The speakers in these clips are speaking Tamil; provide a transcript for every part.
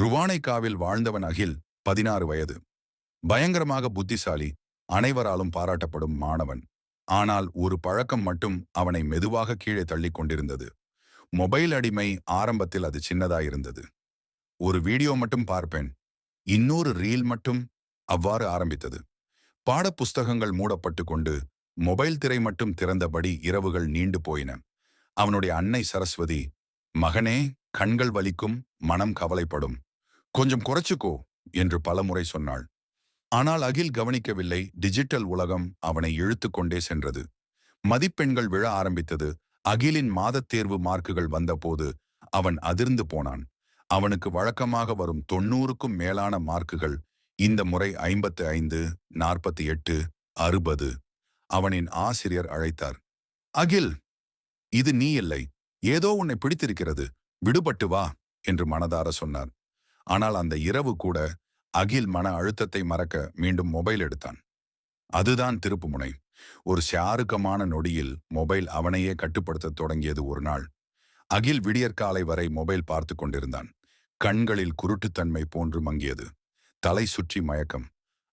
ருவானைக்காவில் வாழ்ந்தவன் அகில் பதினாறு வயது. பயங்கரமாக புத்திசாலி அனைவராலும் பாராட்டப்படும் மாணவன். ஆனால் ஒரு பழக்கம் மட்டும் அவனை மெதுவாக கீழே தள்ளிக் கொண்டிருந்தது. மொபைல் அடிமை ஆரம்பத்தில் அது சின்னதாயிருந்தது ஒரு வீடியோ மட்டும் பார்ப்பேன். இன்னொரு ரீல் மட்டும் அவ்வாறு ஆரம்பித்தது. பாடப்புஸ்தகங்கள் மூடப்பட்டு கொண்டு மொபைல் திரை மட்டும் திறந்தபடி இரவுகள் நீண்டு போயின. அவனுடைய அன்னை சரஸ்வதி மகனே கண்கள் வலிக்கும் மனம் கவலைப்படும். கொஞ்சம் குறைச்சுக்கோ என்று பலமுறை சொன்னாள். ஆனால் அகில் கவனிக்கவில்லை. டிஜிட்டல் உலகம் அவனை இழுத்து கொண்டே சென்றது. மதிப்பெண்கள் விழ ஆரம்பித்தது. அகிலின் மாதத் தேர்வு மார்க்குகள் வந்தபோது அவன் அதிர்ந்து போனான். அவனுக்கு வழக்கமாக வரும் தொண்ணூறுக்கும் மேலான மார்க்குகள் இந்த முறை ஐம்பத்து ஐந்து நாற்பத்தி எட்டு அறுபது அவனின் ஆசிரியர் அழைத்தார். அகில் இது நீ இல்லை. ஏதோ உன்னை பிடித்திருக்கிறது. விடுபட்டு வா என்று மனதார சொன்னார். ஆனால் அந்த இரவு கூட அகில் மன அழுத்தத்தை மறக்க மீண்டும் மொபைல் எடுத்தான். அதுதான் திருப்புமுனை. ஒரு சாருக்கமான நொடியில் மொபைல் அவனையே கட்டுப்படுத்தத் தொடங்கியது ஒரு நாள். அகில் விடியற்காலை வரை மொபைல் பார்த்து கொண்டிருந்தான். கண்களில் குருட்டுத்தன்மை போன்று மங்கியது. தலை சுற்றி மயக்கம்.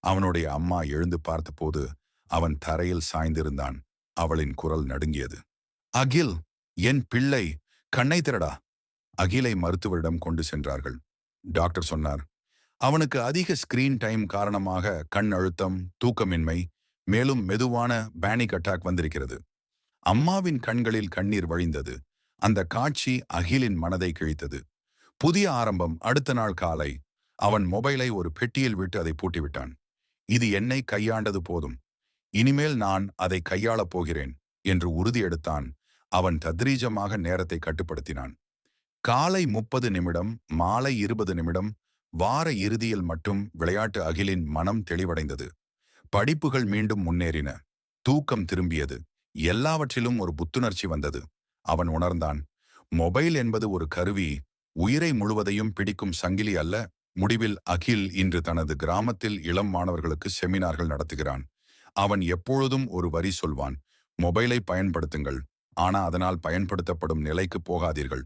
அவனுடைய அம்மா எழுந்து பார்த்தபோது அவன் தரையில் சாய்ந்திருந்தான். அவளின் குரல் நடுங்கியது. அகில் என் பிள்ளை கண்ணை திரடா அகிலை மருத்துவரிடம் கொண்டு சென்றார்கள். டாக்டர் சொன்னார். அவனுக்கு அதிக ஸ்கிரீன் டைம் காரணமாக கண் அழுத்தம் தூக்கமின்மை மேலும் மெதுவான பேனிக் அட்டாக் வந்திருக்கிறது. அம்மாவின் கண்களில் கண்ணீர் வழிந்தது. அந்த காட்சி அகிலின் மனதை கிழித்தது. புதிய ஆரம்பம் அடுத்த நாள் காலை. அவன் மொபைலை ஒரு பெட்டியில் விட்டு அதை பூட்டிவிட்டான். இது என்னை கையாண்டது போதும். இனிமேல் நான் அதை கையாளப் போகிறேன் என்று உறுதி எடுத்தான். அவன் தத்ரீஜமாக நேரத்தை கட்டுப்படுத்தினான். காலை முப்பது நிமிடம் மாலை இருபது நிமிடம் வார இறுதியில் மட்டும் விளையாட்டு அகிலின் மனம் தெளிவடைந்தது. படிப்புகள் மீண்டும் முன்னேறின. தூக்கம் திரும்பியது. எல்லாவற்றிலும் ஒரு புத்துணர்ச்சி வந்தது. அவன் உணர்ந்தான் மொபைல் என்பது ஒரு கருவி. உயிரை முழுவதையும் பிடிக்கும் சங்கிலி அல்ல. முடிவில் அகில் இன்று தனது கிராமத்தில் இளம் மாணவர்களுக்கு செமினார்கள் நடத்துகிறான். அவன் எப்பொழுதும் ஒரு வரி சொல்வான் மொபைலை பயன்படுத்துங்கள். ஆனா அதனால் பயன்படுத்தப்படும் நிலைக்கு போகாதீர்கள்.